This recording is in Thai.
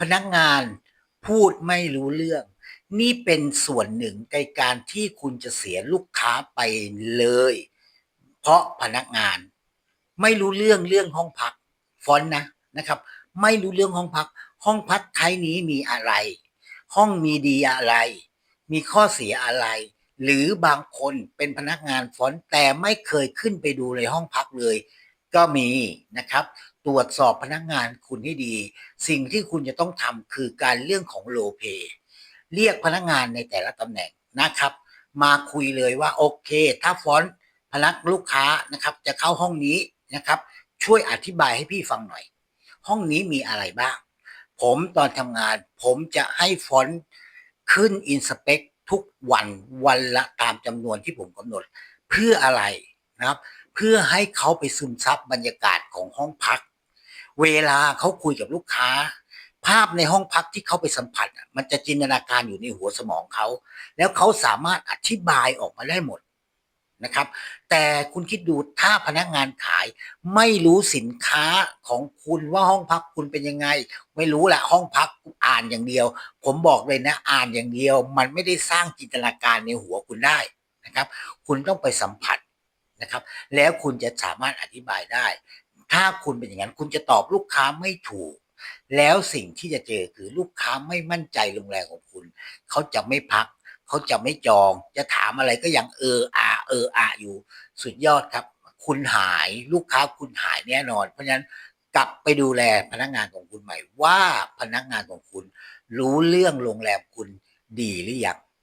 พนักงานพูดไม่รู้เรื่อง นี่เป็นส่วนหนึ่งในการที่คุณจะเสียลูกค้าไปเลย เพราะพนักงาน ไม่รู้เรื่องเรื่องห้องพักฟอนนะนะครับ ไม่รู้เรื่องห้องพัก ห้องพักไทยนี้มีอะไร ห้องมีดีอะไร มีข้อเสียอะไร หรือบางคนเป็นพนักงานฟอนแต่ไม่เคยขึ้นไปดูในห้องพักเลย ก็มีนะครับ ตรวจสอบพนักงานคุณให้ดี สิ่งที่คุณจะต้องทำคือการเรื่องของโลเ y เรียกพนักงานในแต่ละตำแหน่งนะครับ มาคุยเลยว่าโอเค ถ้าฟอนต์พนักลูกค้านะครับจะเข้าห้องนี้นะครับ ช่วยอธิบายให้พี่ฟังหน่อย ห้องนี้มีอะไรบ้าง ผมตอนทำงาน ผมจะให้ฟอนต์ขึ้นอินสเปกทุกวันวันละตามจำนวนที่ผมกำหนด เพื่ออะไรนะครับ เพื่อให้เขาไปซึมซับบรรยากาศของห้องพัก เวลาเขาคุยกับลูกค้า ภาพในห้องพักที่เขาไปสัมผัสมันจะจินตนาการอยู่ในหัวสมองเขา แล้วเขาสามารถอธิบายออกมาได้หมดนะครับ แต่คุณคิดดูถ้าพนักงานขาย ไม่รู้สินค้าของคุณว่าห้องพักคุณเป็นยังไง ไม่รู้แหละห้องพักอ่านอย่างเดียว ผมบอกเลยนะอ่านอย่างเดียว มันไม่ได้สร้างจินตนาการในหัวคุณได้นะครับ คุณต้องไปสัมผัสนะครับ แล้วคุณจะสามารถอธิบายได้ ถ้าคุณเป็นอย่างนั้น คุณจะตอบลูกค้าไม่ถูก แล้วสิ่งที่จะเจอคือลูกค้าไม่มั่นใจโรงแรมของคุณ เขาจะไม่พัก เขาจะไม่จอง จะถามอะไรก็ยังเอออาเอออาอยู่ สุดยอดครับ คุณหายลูกค้าคุณหายแน่นอน เพราะฉะนั้นกลับไปดูแลพนักงานของคุณใหม่ว่าพนักงานของคุณ รู้เรื่องโรงแรมคุณดีหรือยัง